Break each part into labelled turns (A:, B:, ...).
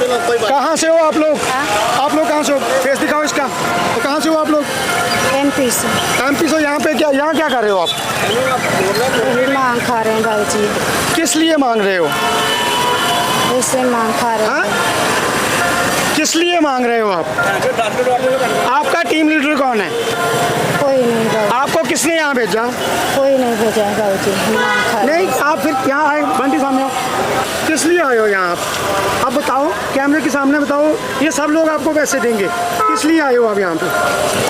A: कहाँ से हो आप लोग? आप लोग कहाँ से हो? फेस दिखाओ इसका। तो कहाँ से हो आप लोग?
B: एमपी से।
A: एमपी से यहाँ पे क्या यहाँ क्या कर रहे हो आप?
B: मांग खा रहे हैं बाबूजी
A: किस लिए मांग रहे हो?
B: ऐसे मांग खा रहे
A: हाँ?
B: हैं?
A: किस लिए मांग रहे हो आप? आपका टीम लीडर कौन है?
B: कोई नहीं
A: आपको किसने यहाँ भेजा?
B: कोई नहीं भेजा है बाबूजी मांग
A: नहीं आप फिर यहाँ आए बंटी सामने किस लिए आए हो यहाँ आप? अब बताओ कैमरे के सामने बताओ ये सब लोग आपको पैसे देंगे। किस लिए आए हो आप यहाँ पे?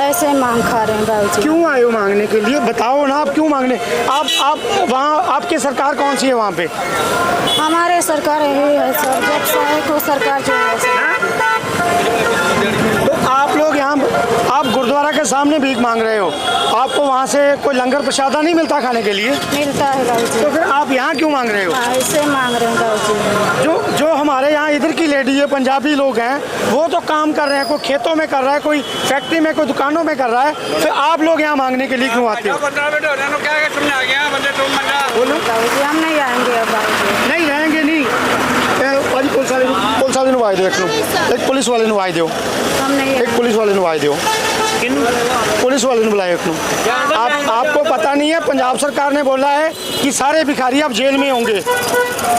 B: ऐसे मांग खा रहे हैं बाबूजी
A: क्यों आए हो मांगने के लिए? बताओ ना आप क्यों मांगने? आप आप वहाँ आपकी सरकार कौन सी है वहाँ पे?
B: हमारे सरकार यही है सर जब से है को सरकार जो है सर।
A: तो आप लोग यहाँ आप गुरुद्वारा के सामने भीख मांग रहे हो आपको वहाँ से कोई लंगर प्रसादा नहीं मिलता खाने के लिए?
B: मिलता है
A: तो फिर आप यहाँ क्यों मांग रहे हो?
B: हाँ ऐसे मांग रहे हैं
A: जो। जो हमारे यहाँ इधर की लेडी है पंजाबी लोग हैं वो तो काम कर रहे हैं कोई खेतों में कर रहा है कोई फैक्ट्री में कोई दुकानों में कर रहा है फिर आप लोग यहाँ मांगने के लिए क्यों आते हो? बोलो।
B: हम नहीं आएँगे अब बाबूजी
A: ਵਾਲੇ ਨੂੰ ਆਵਾਜ਼ ਦਿਓ ਇੱਕ ਨੂੰ ਇੱਕ ਪੁਲਿਸ ਵਾਲੇ ਨੂੰ ਆਵਾਜ਼ ਦਿਓ
B: हम नहीं
A: एक
B: आएंगे
A: पुलिस वाले ਨੂੰ ਆਵਾਜ਼ ਦਿਓ पुलिस वाले ने बुलाया एक ਨੂੰ आप आपको पता नहीं है पंजाब सरकार ने बोला है कि सारे भिखारी अब जेल में होंगे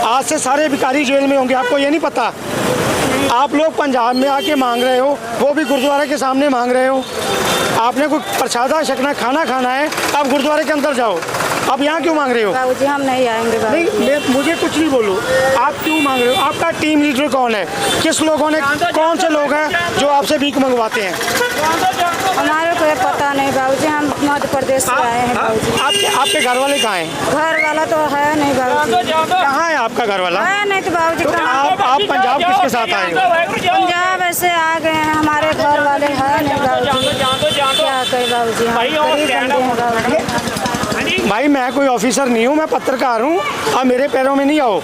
A: आज से सारे भिखारी जेल में होंगे आपको ये नहीं पता आप लोग पंजाब में आके मांग रहे हो वो भी गुरुद्वारे के सामने मांग रहे हो आपने कोई प्रसादा छकना खाना खाना है आप गुरुद्वारे के अंदर जाओ। आप यहाँ क्यों मांग रहे हो?
B: बाबूजी हम नहीं आएँगे
A: नहीं मुझे कुछ नहीं बोलो। आप क्यों मांग रहे हो? आपका टीम लीडर कौन है? किस लोगों ने कौन से लोग हैं जो आपसे भीख मंगवाते हैं?
B: हमारे को पता नहीं बाबूजी हम मध्य प्रदेश से आए हैं
A: आपके आपके घर वाले कहाँ हैं?
B: घर वाला तो है नहीं बाबूजी।
A: कहाँ है आपका घर वाला
B: है नहीं तो बाबूजी
A: आप पंजाब किसके साथ आए हो?
B: पंजाब ऐसे आ गए हैं हमारे घर वाले है नहीं बाबूजी क्या करें बाबूजी हम गरीब बंदे हैं बाबूजी
A: भाई मैं कोई ऑफिसर नहीं हूँ मैं पत्रकार हूँ आप मेरे पैरों में नहीं आओ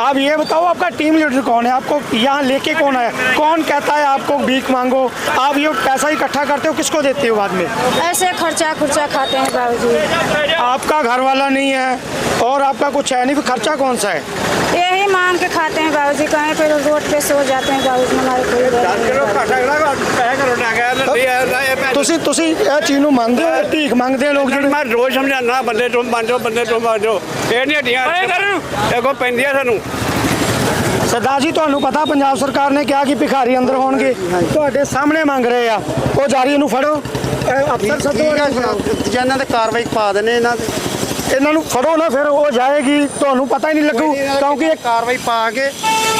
A: आप ये बताओ आपका टीम लीडर कौन है आपको यहाँ लेके कौन है कौन कहता है आपको भीख मांगो आप ये पैसा इकट्ठा करते हो किसको देते हो बाद में
B: ऐसे खर्चा खुर्चा खाते हैं बाबूजी
A: आपका घर वाला नहीं है और आपका कुछ है नहीं फिर खर्चा कौन सा है
B: यही मांग के खाते हैं बाबूजी कहीं पे रोड पे सो जाते हैं बाबूजी हमारे कोई घर नहीं है बाबूजी।
C: ਪੈਸੇ ਕਰੋ ਨਾ ਗਿਆ ਨਹੀਂ ਆਇਆ
A: ਤੁਸੀਂ ਤੁਸੀਂ ਇਹ ਚੀਜ਼ ਨੂੰ ਮੰਨਦੇ ਹੋ ਇਹ ਭੀਖ ਮੰਗਦੇ ਆ ਲੋਕ ਜਿਹੜੇ
C: ਮੈਂ ਰੋਜ਼ ਸਮਝਾਣਾ ਬੰਦੇ ਤੋਂ ਬਣ ਜਾਓ ਬੰਦੇ ਤੋਂ ਬਣ ਜਾਓ ਇਹ ਨਹੀਂ ਹੱਡੀਆਂ ਇਹ ਕੋ ਪੈਂਦੀਆਂ ਸਾਨੂੰ
A: ਸਰਦਾਰ ਜੀ ਤੁਹਾਨੂੰ ਪਤਾ ਪੰਜਾਬ ਸਰਕਾਰ ਨੇ ਕਿਹਾ ਕਿ ਭਿਖਾਰੀ ਅੰਦਰ ਹੋਣਗੇ। ਤੁਹਾਡੇ ਸਾਹਮਣੇ ਮੰਗ ਰਹੇ ਆ। ਉਹ ਜਾਰੀ ਇਹਨੂੰ ਫੜੋ। ਅਫਸਰ ਸੱਦੋ ਨੂੰ
D: ਇਹਨਾਂ ਤੇ ਕਾਰਵਾਈ ਪਾ ਦਨੇ ਇਹਨਾਂ ਤੇ
A: ਇਹਨਾਂ ਨੂੰ ਫੜੋ ਨਾ ਫਿਰ ਉਹ ਜਾਏਗੀ। ਤੁਹਾਨੂੰ ਪਤਾ ਹੀ ਨਹੀਂ ਲੱਗੂ ਕਿਉਂਕਿ ਇਹ
D: ਕਾਰਵਾਈ ਪਾ ਕੇ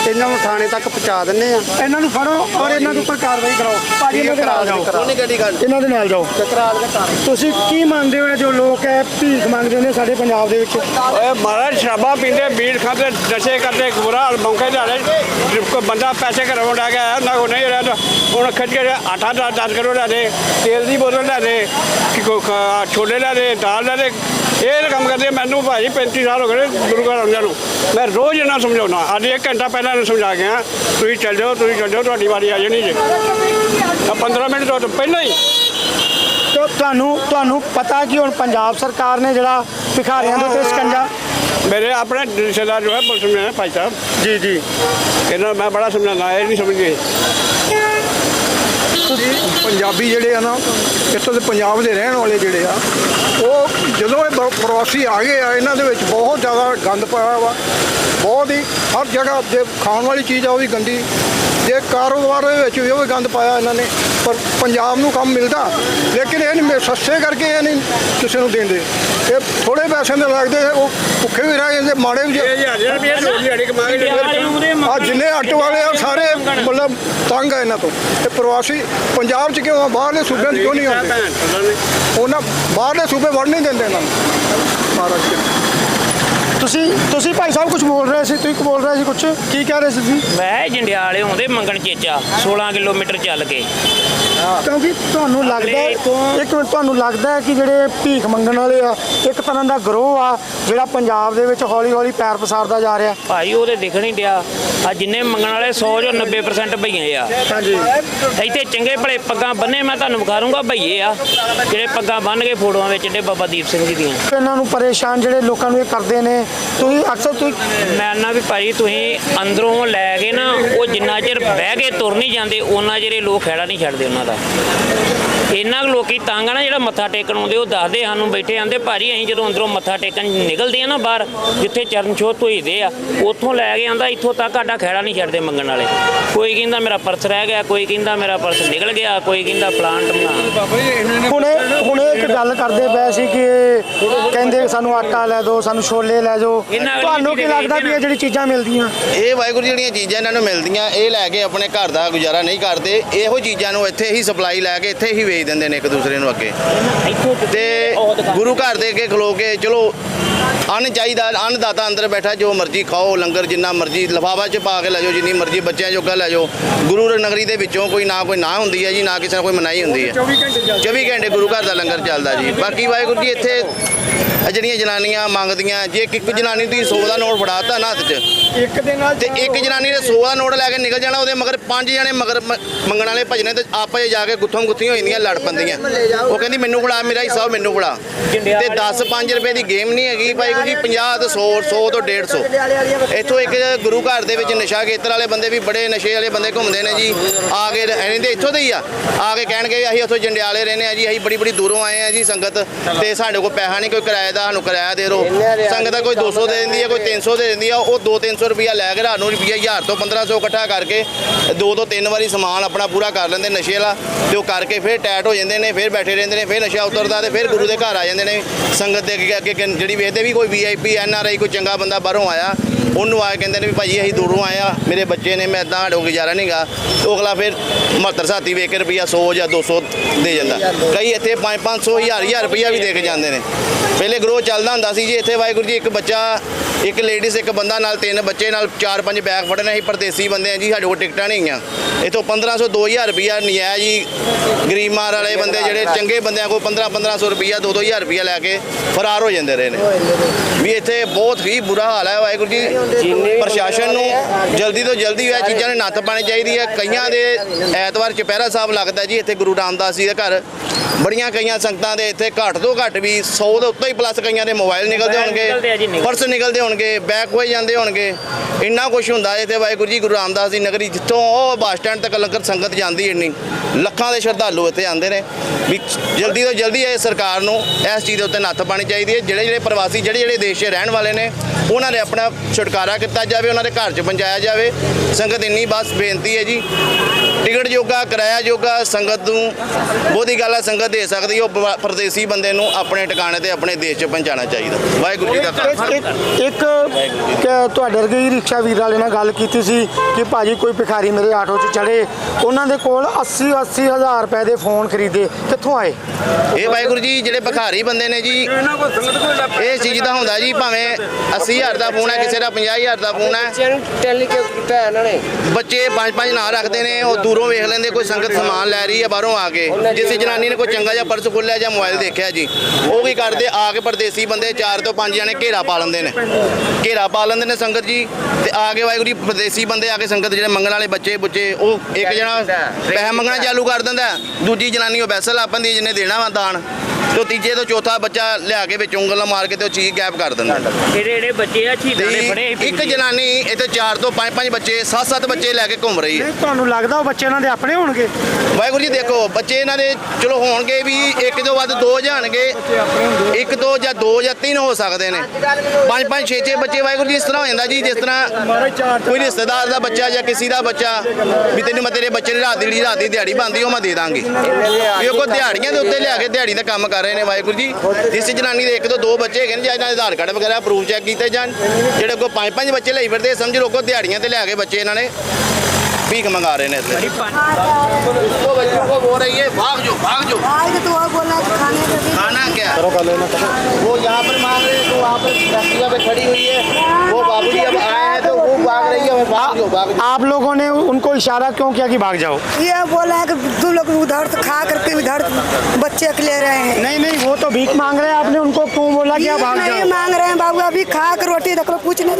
D: ਇਹਨਾਂ ਨੂੰ ਥਾਣੇ ਤੱਕ ਪਹੁੰਚਾ ਦਿੰਨੇ ਆ।
A: ਇਹਨਾਂ ਨੂੰ ਫੜੋ ਔਰ ਇਹਨਾਂ ਦੇ ਉੱਪਰ ਕਾਰਵਾਈ ਕਰਾਓ। ਇਹਨਾਂ ਦੇ ਨਾਲ ਜਾਓ ਇਹਨਾਂ ਦੇ ਨਾਲ ਜਾਓ।
D: ਦੇ
A: ਤੁਸੀਂ ਕੀ ਮੰਨਦੇ ਹੋ ਜੋ ਲੋਕ ਹੈ ਭੀਖ ਮੰਗਦੇ ਨੇ ਸਾਡੇ ਪੰਜਾਬ ਦੇ ਵਿੱਚ?
C: ਓਏ ਮਹਾਰਾਜ ਸ਼ਰਾਬਾਂ ਪੀਂਦੇ ਬੀੜ ਖਾਂਦੇ ਨਸ਼ੇ ਕਰਦੇ ਬੁਰਾ ਹਾਲ ਤੇ ਆਲੇ ਕੋਈ ਬੰਦਾ ਪੈਸੇ ਘਰੋਂ ਲੈ ਗਿਆ ਉਹਨਾਂ ਕੋ ਨਹੀਂ ਰਿਹਾ ਹੁਣ ਖੱਜ ਕੇ ਆਟਾ ਦਾ 10 ਕਰੋ ਲੈ ਦੇ ਤੇਲ ਦੀ ਬੋਤਲ ਲੈ ਦੇ ਛੋਲੇ ਲੈ ਦੇ ਦਾਲ ਲੈ ਦੇ ਇਹ ਕੰਮ ਕਰਦੇ ਮੈਨੂੰ ਭਾਈ 35 ਸਾਲ ਹੋ ਗਏ ਨੇ ਗੁਰੂ ਘਰ ਆਉਂਦਿਆਂ ਨੂੰ। ਮੈਂ ਰੋਜ਼ ਇਹਨਾਂ ਸਮਝਾਉਣਾ ਅੱਜ ਇੱਕ ਘੰਟਾ ਪਹਿਲਾਂ ਇਹਨੂੰ ਸਮਝਾ ਗਿਆ ਤੁਸੀਂ ਚੱਲ ਜਾਓ ਤੁਸੀਂ ਚੱਲ ਜਾਓ ਤੁਹਾਡੀ ਵਾਰੀ ਆ ਜਾਣੀ ਜੇ। ਤਾਂ 15 ਮਿੰਟ ਤੋਂ ਪਹਿਲਾਂ ਹੀ।
A: ਤੋ ਤੁਹਾਨੂੰ ਤੁਹਾਨੂੰ ਪਤਾ ਕਿ ਹੁਣ ਪੰਜਾਬ ਸਰਕਾਰ ਨੇ ਜਿਹੜਾ ਭਿਖਾਰੀਆਂ ਦੇ ਉੱਤੇ ਸਕੰਜਾ
C: ਮੇਰੇ ਆਪਣੇ ਰਿਸ਼ਤੇਦਾਰ ਜੋ ਹੈ ਪੁਲਿਸ में ਭਾਈ ਸਾਹਿਬ।
A: ਜੀ ਜੀ।
C: ਇਹਨਾਂ ਨੂੰ ਮੈਂ ਬੜਾ ਸਮਝਾਉਣਾ ਇਹ ਨਹੀਂ ਸਮਝਦੇ
E: ਪੰਜਾਬੀ ਜਿਹੜੇ ਆ ਨਾ, ਇੱਥੋਂ ਦੇ ਪੰਜਾਬ ਦੇ ਰਹਿਣ ਵਾਲੇ ਜਿਹੜੇ ਆ, ਉਹ ਜਦੋਂ ਇਹ ਬ- ਪ੍ਰਵਾਸੀ ਆ ਗਏ ਆ, ਇਹਨਾਂ ਦੇ ਵਿੱਚ ਬਹੁਤ ਜ਼ਿਆਦਾ ਗੰਦ ਪਾਇਆ ਵਾ। ਬਹੁਤ ਹੀ, ਹਰ ਜਗ੍ਹਾ ਜੇ ਖਾਣ ਵਾਲੀ ਚੀਜ਼ ਆ, ਉਹ ਵੀ ਗੰਦੀ। ਜੇ ਕਾਰੋਬਾਰ ਦੇ ਵਿੱਚ ਵੀ ਉਹ ਵੀ ਗੰਦ ਪਾਇਆ ਇਹਨਾਂ ਨੇ, ਪਰ ਪੰਜਾਬ ਨੂੰ ਕੰਮ ਮਿਲਦਾ। ਲੇਕਿਨ ਇਹ ਨਹੀਂ ਸਸਤੇ ਕਰਕੇ ਇਹ ਨਹੀਂ ਕਿਸੇ ਨੂੰ ਦਿੰਦੇ ਇਹ ਥੋੜੇ ਪੈਸੇ ਦੇ ਲੱਗਦੇ ਉਹ ਭੁੱਖੇ ਵੀ ਰਹਿ ਜਾਂਦੇ ਮਾੜੇ ਵੀ ਆ ਜਿੰਨੇ ਆਟੋ ਵਾਲੇ ਆ ਸਾਰੇ ਮਤਲਬ ਤੰਗ ਆ ਇਹਨਾਂ ਤੋਂ। ਤੇ ਪ੍ਰਵਾਸੀ ਪੰਜਾਬ 'ਚ ਕਿਉਂ ਆ? ਬਾਹਰਲੇ ਸੂਬਿਆਂ 'ਚ ਕਿਉਂ ਨਹੀਂ ਆਉਂਦੇ? ਉਹਨਾਂ ਬਾਹਰਲੇ ਸੂਬੇ ਵੜ ਨਹੀਂ ਦਿੰਦੇ ਇਹਨਾਂ ਨੂੰ। ਮਹਾਰਾਜ
A: ਤੁਸੀਂ ਤੁਸੀਂ ਭਾਈ ਸਾਹਿਬ ਕੁਝ ਬੋਲ ਰਹੇ ਸੀ ਤੁਸੀਂ ਕੀ ਬੋਲ ਰਹੇ ਸੀ ਕੁਝ ਕੀ ਕਹਿ ਰਹੇ ਸੀ ਤੁਸੀਂ?
F: ਮੈਂ ਜੰਡਿਆਲੇ ਆਉਂਦੇ ਮੰਗਣ ਚੇਚਾ 16 ਕਿਲੋਮੀਟਰ ਚੱਲ ਕੇ।
A: ਕਿਉਂਕਿ ਤੁਹਾਨੂੰ ਲੱਗਦਾ ਹੈ ਇੱਕ ਮਿੰਟ ਤੁਹਾਨੂੰ ਲੱਗਦਾ ਹੈ ਕਿ ਜਿਹੜੇ ਭੀਖ ਮੰਗਣ ਵਾਲੇ ਆ ਇੱਕ ਤਰ੍ਹਾਂ ਦਾ ਗਰੋਹ ਆ ਜਿਹੜਾ ਪੰਜਾਬ ਦੇ ਵਿੱਚ ਹੌਲੀ ਹੌਲੀ ਪੈਰ ਪਸਾਰਦਾ ਜਾ ਰਿਹਾ।
F: ਭਾਈ ਉਹ ਤੇ ਦਿਖ ਨਹੀਂ ਡਿਆ। ਆ ਜਿੰਨੇ ਮੰਗਣ ਵਾਲੇ 100 ਚੋਂ 90% ਭਈਏ ਆ।
A: ਹਾਂਜੀ।
F: ਇੱਥੇ ਚੰਗੇ ਭਲੇ ਪੱਗਾਂ ਬੰਨੇ ਮੈਂ ਤੁਹਾਨੂੰ ਵਿਖਾਰੂੰਗਾ ਭਈਏ ਆ ਜਿਹੜੇ ਪੱਗਾਂ ਬੰਨ ਕੇ ਫੋਟੋਆਂ ਵਿੱਚ ਜਿਹੜੇ ਬਾਬਾ ਦੀਪ ਸਿੰਘ ਜੀ ਦੀਆਂ।
A: ਇਹਨਾਂ ਨੂੰ ਪਰੇਸ਼ਾਨ ਜਿਹੜੇ ਲੋਕਾਂ ਨੂੰ ਇਹ ਕਰਦੇ ਨੇ ਤੁਸੀਂ ਅਕਸਰ ਤੁਸੀਂ
F: ਮੈਂ ਨਾ ਵੀ ਭਾਈ ਤੁਸੀਂ ਅੰਦਰੋਂ ਲੈ ਕੇ ਨਾ ਉਹ ਜਿੰਨਾ ਚਿਰ ਬਹਿ ਕੇ ਤੁਰ ਨਹੀਂ ਜਾਂਦੇ ਉਹਨਾਂ ਚਿਰ ਇਹ ਲੋਕ ਖਹਿੜਾ ਨਹੀਂ ਛੱਡਦੇ ਉਹਨਾਂ ਦਾ। だ。ਇੰਨਾ ਕੁ ਲੋਕੀ ਤੰਗ ਆ ਨਾ ਜਿਹੜਾ ਮੱਥਾ ਟੇਕਣ ਆਉਂਦੇ ਉਹ ਦੱਸਦੇ ਸਾਨੂੰ ਬੈਠੇ ਆਂਦੇ ਭਾਜੀ ਅਸੀਂ ਜਦੋਂ ਅੰਦਰੋਂ ਮੱਥਾ ਟੇਕਣ ਨਿਕਲਦੇ ਆ ਨਾ ਬਾਹਰ ਜਿੱਥੇ ਚਰਨ ਛੋਹ ਧੋਈਦੇ ਆ ਉੱਥੋਂ ਲੈ ਕੇ ਆਂਦਾ ਇੱਥੋਂ ਤੱਕ ਸਾਡਾ ਖਹਿੜਾ ਨਹੀਂ ਛੱਡਦੇ ਮੰਗਣ ਵਾਲੇ। ਕੋਈ ਕਹਿੰਦਾ ਮੇਰਾ ਪਰਸ ਰਹਿ ਗਿਆ ਕੋਈ ਕਹਿੰਦਾ ਮੇਰਾ ਪਰਸ ਨਿਕਲ ਗਿਆ ਕੋਈ ਕਹਿੰਦਾ ਪਲਾਂਟ ਬਣਾ
A: ਹੁਣੇ ਹੁਣੇ ਇੱਕ ਗੱਲ ਕਰਦੇ ਪਏ ਸੀ ਕਿ ਕਹਿੰਦੇ ਸਾਨੂੰ ਆਟਾ ਲੈ ਦਿਓ ਸਾਨੂੰ ਛੋਲੇ ਲੈ ਦਿਓ
F: ਇਹਨਾਂ ਅਗਲੀ
A: ਤੁਹਾਨੂੰ ਕੀ ਲੱਗਦਾ ਵੀ ਇਹ ਜਿਹੜੀ ਚੀਜ਼ਾਂ ਮਿਲਦੀਆਂ?
G: ਇਹ ਵਾਹਿਗੁਰੂ ਜਿਹੜੀਆਂ ਚੀਜ਼ਾਂ ਇਹਨਾਂ ਨੂੰ ਮਿਲਦੀਆਂ ਇਹ ਲੈ ਕੇ ਆਪਣੇ ਘਰ ਦਾ ਗੁਜ਼ਾਰਾ ਨਹੀਂ ਕਰਦੇ ਇਹੋ ਚੀਜ਼ਾਂ ਨੂੰ ਇੱਥੇ ਹੀ ਸਪਲਾਈ ਲੈ ਕੇ ਇੱਥੇ ਹੀ ਵੇਚ ਦਿੰਦੇ ਨੇ ਇੱਕ ਦੂਸਰੇ ਨੂੰ ਅੱਗੇ। ਤੇ ਗੁਰੂ ਘਰ ਦੇ ਅੱਗੇ ਖਲੋ ਕੇ ਚਲੋ ਅੰਨ ਚਾਹੀਦਾ ਅੰਨਦਾਤਾ ਅੰਦਰ ਬੈਠਾ ਜੋ ਮਰਜ਼ੀ ਖਾਓ ਲੰਗਰ ਜਿੰਨਾ ਮਰਜ਼ੀ ਲਫਾਫਾ ਚ ਪਾ ਕੇ ਲੈ ਜਾਓ ਜਿੰਨੀ ਮਰਜ਼ੀ ਬੱਚਿਆਂ ਜੋਗਾ ਲੈ ਜਾਓ। ਗੁਰੂ ਨਗਰੀ ਦੇ ਵਿੱਚੋਂ ਕੋਈ ਨਾ ਕੋਈ ਨਾ ਹੁੰਦੀ ਹੈ ਜੀ ਨਾ ਕਿਸੇ ਨਾਲ ਕੋਈ ਮਨਾਈ ਹੁੰਦੀ ਹੈ।
A: 24 ਘੰਟੇ ਚੱਲਦਾ।
G: 24 ਘੰਟੇ ਗੁਰੂ ਘਰ ਦਾ ਲੰਗਰ ਚੱਲਦਾ ਜੀ। ਬਾਕੀ ਵਾਹਿਗੁਰੂ ਜੀ ਇੱਥੇ ਜਿਹੜੀਆਂ ਜਨਾਨੀਆਂ ਮੰਗਦੀਆਂ ਜੇ ਇੱਕ ਇੱਕ ਜਨਾਨੀ ਤੁਸੀਂ 100 ਦਾ ਨੋਟ ਫੜਾਤਾ ਨਾ ਹੱਥ 'ਚ
A: ਇੱਕ ਦੇ ਨਾਲ
G: ਤੇ ਇੱਕ ਜਨਾਨੀ ਨੇ 100 ਦਾ ਨੋਟ ਲੈ ਕੇ ਨਿਕਲ ਜਾਣਾ ਉਹਦੇ ਮਗਰ ਪੰਜ ਜਣੇ ਮਗਰ ਮ- ਮੰਗਣ ਵਾਲੇ ਭਜਨੇ ਤੇ ਆਪੇ ਜਾ ਕੇ ਗੁੱਥੋਂ ਗੁੱਥੀਆਂ ਹੋ ਜਾਂਦੀਆਂ ਲੜ ਪੰਦੀਆਂ। ਉਹ ਕਹਿੰਦੀ ਮੈਨੂੰ ਫੜਾ ਮੇਰਾ ਹਿੱਸਾ ਉਹ ਮੈਨੂੰ ਫੜਾ ਤੇ 10 5 ਰੁਪਏ ਦੀ ਗੇਮ ਨਹੀਂ ਹੈਗੀ ਭਾਈ ਜੀ 50 ਤੋਂ 100 100 ਤੋਂ 150 ਇੱਥੋਂ ਇੱਕ ਗੁਰੂ ਘਰ ਦੇ ਵਿੱਚ ਨਸ਼ਾ ਖੇਤਰ ਵਾਲੇ ਬੰਦੇ ਵੀ ਬੜੇ ਨਸ਼ੇ ਵਾਲੇ ਬੰਦੇ ਘੁੰਮਦੇ ਨੇ ਜੀ। ਆ ਕੇ ਐਵੇਂ ਦੇ ਇੱਥੋਂ ਦੇ ਹੀ ਆ। ਆ ਕੇ ਕਹਿਣਗੇ ਅਸੀਂ ਉੱਥੋਂ ਜੰਡਿਆਲੇ ਰਹਿੰਦੇ ਆ ਜੀ ਅਸੀਂ ਬੜੀ ਬੜੀ ਦੂਰੋਂ ਆਏ ਆ ਜੀ ਸੰਗਤ। ਤੇ ਸਾਡੇ ਕੋਲ ਪੈਸਾ ਨਹੀਂ ਕੋਈ ਕਿਰਾਏ ਦਾ ਸਾਨੂੰ ਕਿਰਾਇਆ ਦੇ ਦਿਓ ਸੰਗਤ ਦਾ ਕੋਈ 200 ਦੇ ਦਿੰਦੀ ਹੈ ਕੋਈ 300 ਦੇ ਦਿੰਦੀ ਆ ਉਹ 2-300 ਰੁਪਿਆ ਲੈ ਕੇ ਰਾਤ ਨੂੰ ਰੁਪਿਆ 1000 ਤੋਂ 1500 ਇਕੱਠਾ ਕਰਕੇ ਦੋ ਤੋਂ ਤਿੰਨ ਵਾਰੀ ਸਮਾਨ ਆਪਣਾ ਪੂਰਾ ਕਰ ਲੈਂਦੇ ਨਸ਼ੇ ਵਾਲਾ ਤੇ ਉਹ ਕਰਕੇ ਫਿਰ ਟੈਟ ਹੋ ਜਾਂਦੇ ਨੇ, ਫਿਰ ਬੈਠੇ ਰਹਿੰਦੇ ਨੇ, ਫਿਰ ਨਸ਼ਾ ਉਤਰਦਾ ਤੇ ਫਿਰ ਗੁਰੂ ਦੇ ਘਰ ਆ ਜਾਂਦੇ ਨੇ। ਸੰਗਤ ਦੇ ਅੱਗੇ ਅੱਗੇ ਜਿਹੜੀ ਵੇਖਦੇ ਵੀ ਕੋਈ ਵੀਆਈਪੀ ਐਨਆਰਆਈ ਕੋਈ ਚੰਗਾ ਬੰਦਾ ਬਾਹਰੋਂ ਆਇਆ, ਉਹਨੂੰ ਆ ਕੇ ਕਹਿੰਦੇ ਨੇ ਵੀ ਭਾਜੀ ਅਸੀਂ ਦੂਰੋਂ ਆਏ ਆ, ਮੇਰੇ ਬੱਚੇ ਨੇ, ਮੈਂ ਇਦਾਂ ਸਾਡੇ ਗੁਜ਼ਾਰਾ ਨਹੀਂਗਾ ਉਹ ਅਗਲਾ ਫਿਰ 72 ਸਾਥੀ ਵੇਖ ਕੇ ਰੁਪਿਆ 100 ਜਾਂ 200 ਦੇ ਜਾਂਦਾ। ਕਈ ਇੱਥੇ 5 500 1000 1000 ਰੁਪਿਆ ਵੀ ਦੇ ਕੇ ਜਾਂਦੇ ਨੇ। ਪਹਿਲੇ ਗਰੋਹ ਚੱਲਦਾ ਹੁੰਦਾ ਸੀ ਜੀ। ਇੱਥੇ ਵਾਹਿਗੁਰੂ ਜੀ ਇੱਕ ਬੱਚਾ ਇੱਕ ਲੇਡੀਜ਼ ਇੱਕ ਬੰਦਾ ਨਾਲ ਤਿੰਨ ਬੱਚੇ ਨਾਲ ਚਾਰ ਪੰਜ ਬੈਗ ਫੜਨੇ ਅਸੀਂ ਪਰਦੇਸੀ ਬੰਦੇ ਆ ਜੀ ਸਾਡੇ ਕੋਲ ਟਿਕਟਾਂ ਨਹੀਂ ਹੈਗੀਆਂ। ਇਥੋਂ 1500 2000 ਰੁਪਿਆ ਨਜਾਇਜ਼ ਜੀ ਗਰੀਬ ਮਾਰ ਵਾਲੇ ਬੰਦੇ ਜਿਹੜੇ ਚੰਗੇ ਬੰਦਿਆਂ ਕੋਲ 15 1500 ਰੁਪਿਆ 2 2000 ਰੁਪਿਆ ਲੈ ਕੇ ਫਰਾਰ ਹੋ ਜਾਂਦੇ ਰਹੇ ਨੇ। ਵੀ ਇੱਥੇ ਬਹੁਤ ਹੀ ਬੁਰਾ ਹਾਲ ਹੈ ਵਾਹਿਗੁਰੂ ਜੀ। ਪ੍ਰਸ਼ਾਸਨ ਨੂੰ ਜਲਦੀ ਤੋਂ ਜਲਦੀ ਇਹ ਚੀਜ਼ਾਂ ਨੇ ਨੱਥ ਪਾਣੀ ਚਾਹੀਦੀ ਹੈ। ਕਈਆਂ ਦੇ ਐਤਵਾਰ ਚੁਪਹਿਰਾ ਸਾਹਿਬ ਲੱਗਦਾ ਜੀ ਇੱਥੇ ਗੁਰੂ ਰਾਮਦਾਸ ਜੀ ਦੇ ਘਰ। ਬੜੀਆਂ ਕਈਆਂ ਸੰਗਤਾਂ ਦੇ ਇੱਥੇ ਘੱਟ ਤੋਂ ਘੱਟ ਵੀ 100 ਦੇ ਉੱਤੇ ਹੀ ਪਲੱਸ ਕਈਆਂ ਦੇ ਮੋਬਾਈਲ ਨਿਕਲਦੇ ਹੋਣਗੇ ਪਰਸ ਨਿਕਲਦੇ। ਹੋਣਗੇ ਬੈਗ ਹੋਏ ਜਾਂਦੇ ਹੋਣਗੇ। ਇੰਨਾ ਕੁਝ ਹੁੰਦਾ ਇੱਥੇ ਵਾਹਿਗੁਰੂ ਜੀ ਗੁਰੂ ਰਾਮਦਾਸ ਦੀ ਨਗਰੀ ਜਿੱਥੋਂ ਉਹ ਬੱਸ ਸਟੈਂਡ ਤੱਕ ਲੰਗਰ ਸੰਗਤ ਜਾਂਦੀ ਇੰਨੀ। ਲੱਖਾਂ ਦੇ ਸ਼ਰਧਾਲੂ ਇੱਥੇ ਆਉਂਦੇ ਨੇ। ਵੀ ਜਲਦੀ ਤੋਂ ਜਲਦੀ ਇਹ ਸਰਕਾਰ ਨੂੰ ਇਸ ਚੀਜ਼ ਦੇ ਉੱਤੇ ਨੱਥ ਪਾਣੀ ਚਾਹੀਦੀ ਹੈ। ਜਿਹੜੇ ਜਿਹੜੇ ਪ੍ਰਵਾਸੀ ਜਿਹੜੇ ਜਿਹੜੇ ਦੇਸ਼ 'ਚ ਰਹਿਣ ਵਾਲੇ ਨੇ ਉਹਨਾਂ ਨੇ ਆਪਣਾ ਛੁਟਕਾਰਾ ਕੀਤਾ ਜਾਵੇ ਉਹਨਾਂ ਦੇ ਘਰ 'ਚ ਪਹੁੰਚਾਇਆ ਜਾਵੇ। ਸੰਗਤ ਇੰਨੀ ਬਸ ਬੇਨਤੀ ਹੈ ਜੀ। ਟਿਕਟ ਜੋਗਾ ਕਿਰਾਇਆ ਜੋਗਾ ਸੰਗਤ ਨੂੰ ਬਹੁਤੀ ਗੱਲ ਹੈ ਸੰਗਤ ਦੇ ਸਕਦੀ ਹੈ, ਉਹ ਪਰਦੇਸੀ ਬੰਦੇ ਨੂੰ ਆਪਣੇ ਟਿਕਾਣੇ ਤੇ ਆਪਣੇ ਦੇਸ਼ 'ਚ ਪਹੁੰਚਾਉਣਾ ਚਾਹੀਦਾ। ਵਾਹਿਗੁਰੂ ਜੀ ਦਾ ਖਾਲਸਾ।
A: ਇੱਕ ਤੁਹਾਡੇ ਵਰਗੇ ਹੀ ਰਿਕਸ਼ਾ ਵੀਰ ਵਾਲੇ ਨਾਲ ਗੱਲ ਕੀਤੀ ਸੀ ਕਿ ਭਾਜੀ ਕੋਈ ਭਿਖਾਰੀ ਮੇਰੇ ਆਟੋ 'ਚ ਚੜੇ ਉਹਨਾਂ ਦੇ ਕੋਲ 80 80 ਹਜ਼ਾਰ ਰੁਪਏ ਦੇ ਫੋਨ ਖਰੀਦੇ। ਕਿੱਥੋਂ ਆਏ?
G: ਇਹ ਵਾਹਿਗੁਰੂ ਜੀ ਜਿਹੜੇ ਭਿਖਾਰੀ ਬੰਦੇ ਨੇ ਜੀ ਇਹ ਚੀਜ਼ ਦਾ ਹੁੰਦਾ ਜੀ ਭਾਵੇਂ 80000 ਦਾ ਫੋਨ ਹੈ ਕਿਸੇ ਦਾ 50000 ਦਾ ਫੋਨ ਹੈ। ਬੱਚੇ ਪੰਜ ਪੰਜ ਨਾਂ ਰੱਖਦੇ ਨੇ ਉਹ ਦੂਰੋਂ ਵੇਖ ਲੈਂਦੇ ਕੋਈ ਸੰਗਤ ਸਮਾਨ ਲੈ ਰਹੀ ਹੈ ਬਾਹਰੋਂ ਆ ਕੇ। ਜਿਸ ਜਨਾਨੀ ਨੇ ਕੋਈ ਚੰਗਾ ਜਿਹਾ ਪਰਸ ਖੋਲ੍ਹਿਆ ਜਾਂ ਮੋਬਾਈਲ ਦੇਖਿਆ ਜੀ ਉਹ ਕੀ ਕਰਦੇ? ਆ ਕੇ ਪਰਦੇਸੀ ਬੰਦੇ ਚਾਰ ਤੋਂ ਪੰਜ ਜਣੇ ਘੇਰਾ ਪਾ ਲੈਂਦੇ ਨੇ। ਘੇਰਾ ਪਾ ਲੈਂਦੇ ਨੇ ਸੰਗਤ ਜੀ ਤੇ ਆ ਕੇ ਵਾਹਿਗੁਰੂ ਜੀ ਪਰਦੇਸੀ ਬੰਦੇ ਆ ਕੇ ਸੰਗਤ ਜਿਹੜੇ ਮੰਗਣ ਵਾਲੇ ਬੱਚੇ ਬੁੱਚੇ, ਉਹ ਇੱਕ ਜਣਾ ਪੈਸਾ ਮੰਗਣਾ ਚਾਲੂ ਕਰ ਦਿੰਦਾ, ਦੂਜੀ ਜਨਾਨੀ ਉਹ ਵੈਸਲ ਲਾ ਪੈਂਦੀ ਜਿਹਨੇ ਦੇਣਾ ਵਾ ਦਾਨ। ਤੇ ਉਹ ਤੀਜੇ ਤੋਂ ਚੌਥਾ ਬੱਚਾ ਲਿਆ ਕੇ ਵਿੱਚ ਉਂਗਲ ਮਾਰ ਕੇ ਤੇ ਉਹ ਚੀਜ਼ ਗਾਇਬ ਕਰ ਦਿੰਦਾ।
F: ਜਿਹੜੇ ਜਿਹੜੇ ਬੱਚੇ ਆ ਸ਼ਹੀਦਾਂ ਦੇ ਫੜੇ
G: ਤੇ ਇੱਕ ਜਨਾਨੀ ਇੱਥੇ ਚਾਰ ਤੋਂ ਪੰਜ ਪੰਜ ਬੱਚੇ ਸੱਤ ਸੱਤ ਬੱਚੇ ਲੈ ਕੇ ਘੁੰਮ ਰਹੀ ਹੈ।
A: ਨਹੀਂ ਤੁਹਾਨੂੰ ਲੱਗਦਾ ਉਹ ਬੱਚੇ ਇਹਨਾਂ ਦੇ ਆਪਣੇ ਹੋਣਗੇ?
G: ਵਾਹਿਗੁਰੂ ਜੀ ਦੇਖੋ ਬੱਚੇ ਇਹਨਾਂ ਦੇ ਚਲੋ ਹੋਣਗੇ ਵੀ ਇੱਕ ਤੋਂ ਵੱਧ ਦੋ ਜਾਣਗੇ। ਇੱਕ ਦੋ ਜਾਂ ਦੋ ਜਾਂ ਤਿੰਨ ਹੋ ਸਕਦੇ ਨੇ। ਪੰਜ ਪੰਜ ਛੇ ਛੇ ਬੱਚੇ ਵਾਹਿਗੁਰੂ ਜੀ ਇਸ ਤਰ੍ਹਾਂ ਹੋ ਜਾਂਦਾ ਜੀ ਜਿਸ ਤਰ੍ਹਾਂ ਕੋਈ ਰਿਸ਼ਤੇਦਾਰ ਦਾ ਬੱਚਾ ਜਾਂ ਕਿਸੇ ਦਾ ਬੱਚਾ ਵੀ ਤੈਨੂੰ ਮੈਂ ਤੇਰੇ ਬੱਚੇ ਦੀ ਰਾਤ ਦੀ ਰਾਤ ਦੀ ਦਿਹਾੜੀ ਬੰਦੀ ਉਹ ਮੈਂ ਦੇ ਦਾਂਗੀ। ਵੀ ਉਹ ਕੋ ਦਿਹਾੜੀਆਂ ਦੇ ਉੱਤੇ ਲਿਆ ਕੇ ਦਿਹਾੜੀ ਦਾ ਕੰਮ ਕਰ ਰਹੇ ਨੇ ਵਾਹਿਗੁਰੂ ਜੀ ਜਿਸ ਜਨਾਨੀ ਦੇ ਇੱਕ ਤੋਂ ਦੋ ਬੱਚੇ ਹੈਗੇ ਨੇ ਜਾਂ ਇਹਨਾਂ ਦੇ ਆਧਾਰ ਕਾਰਡ ਵਗੈਰਾ ਪ੍ਰੂਫ ਚੈੱਕ ਕੀਤੇ ਜਾਣ ਜਿਹੜੇ ਕੋ ਪੰਜ ਪੰਜ ਬੱਚੇ ਲਈ ਫਿਰਦੇ ਸਮਝ ਲਓ ਕੋ ਦਿਹਾੜੀਆਂ ਤੇ ਲਿਆ ਕੇ ਬੱਚੇ ਇਹਨਾਂ ਨੇ ਭੀਖ ਮੰਗਾ ਰਹੇ ਨੇ ਇੱਥੇ वो बच्चों को बोल रही है भाग जो भाग जो
B: आज तो वो बोला कि खाने के
G: खाना क्या वो यहाँ पर मांग रहे हैं तो वहाँ पर पे खड़ी हुई है। वो बाबू जी अब आए हैं तो वो भाग रही है भाग जाओ भाग जाओ
A: आप लोगों ने उनको इशारा क्यों किया कि भाग जाओ?
B: ये बोला है कि तुम लोग उधर से खा करके उधर बच्चे ले रहे हैं।
A: नहीं नहीं वो तो भीख मांग रहे हैं आपने उनको क्यों बोला कि आप भाग
B: नहीं
A: जाओ?
B: मांग रहे हैं बाबू अभी खा कर रोटी देख लो कुछ नहीं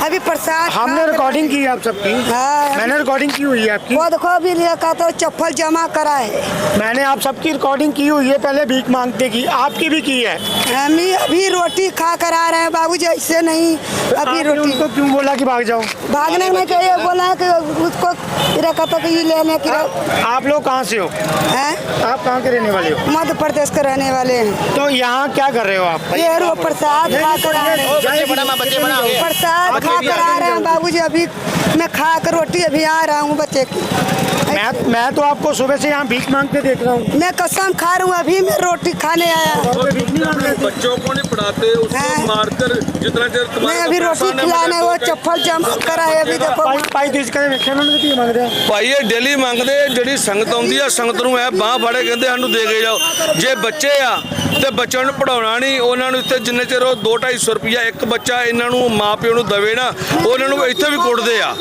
B: अभी प्रसाद
A: हमने रिकॉर्डिंग की है आप सबकी।
B: हाँ।
A: मैंने रिकॉर्डिंग की हुई है आपकी।
B: वो देखो अभी लिखा तो चप्पल जमा करा है
A: मैंने आप सबकी रिकॉर्डिंग की हुई है पहले भीख मांगते की। आपकी भी की है?
B: हम ही अभी रोटी खा कर आ रहे हैं बाबू जी ऐसे नहीं। अभी रोटी
A: उनको क्यों बोला कि भाग जाओ?
B: भागने में चाहिए बोला कि उसको रखा था कि लेने की
A: आप लोग कहाँ से हो?
B: है?
A: आप कहाँ के रहने वाले हो?
B: मध्य प्रदेश के रहने वाले हैं।
A: तो यहाँ क्या कर रहे हो आप?
B: ये रो प्रसाद खा कर आ रहे हैं। प्रसाद खा कर आ रहे हैं बाबूजी अभी मैं खा कर रोटी अभी आ रहा हूँ बच्चे की।
A: मैं मैं तो आपको सुबह से यहाँ भीख मांगते देख रहा हूँ
B: मैं कसम खा रहा हूँ अभी मैं रोटी खाने आया
A: भीख नहीं मांग रहे थे।
H: बच्चों को नहीं पढ़ाते उसको
B: हाँ।
H: मारकर जितना देर
B: मैं
H: तुम्हारे
B: अभी
H: को
B: रोटी
H: पैसा नहीं
B: खिलाने
H: मिले
B: वो
H: तो
B: चप्पल जमा करा है अभी देखो
A: ਭਾਈ ਭਾਈ ਤੁਸੀਂ ਕਦੇ ਵੇਖਿਆ ਉਹਨਾਂ ਨੂੰ ਕੀ ਮੰਗ ਰਹੇ ਆ
H: ਭਾਈ ਇਹ ਡੇਲੀ ਮੰਗਦੇ ਜਿਹੜੀ ਸੰਗਤ ਆਉਂਦੀ ਆ ਸੰਗਤ ਨੂੰ ਇਹ ਬਾਹ ਫੜੇ ਕਹਿੰਦੇ ਸਾਨੂੰ ਦੇ ਕੇ ਜਾਓ ਜੇ ਬੱਚੇ ਆ ਤੇ ਬੱਚਿਆਂ ਨੂੰ ਪੜਾਉਣਾ ਨਹੀਂ ਉਹਨਾਂ ਨੂੰ ਇੱਥੇ ਜਿੰਨੇ ਚਿਰ ਉਹ 2-250 ਰੁਪਈਆ ਇੱਕ ਬੱਚਾ ਇਹਨਾਂ ਨੂੰ ਮਾਪਿਓ ਨੂੰ ਦਵੇ ਨਾ ਉਹਨਾਂ ਨੂੰ ਇੱਥੇ ਵੀ ਕੁੱਟਦੇ ਆ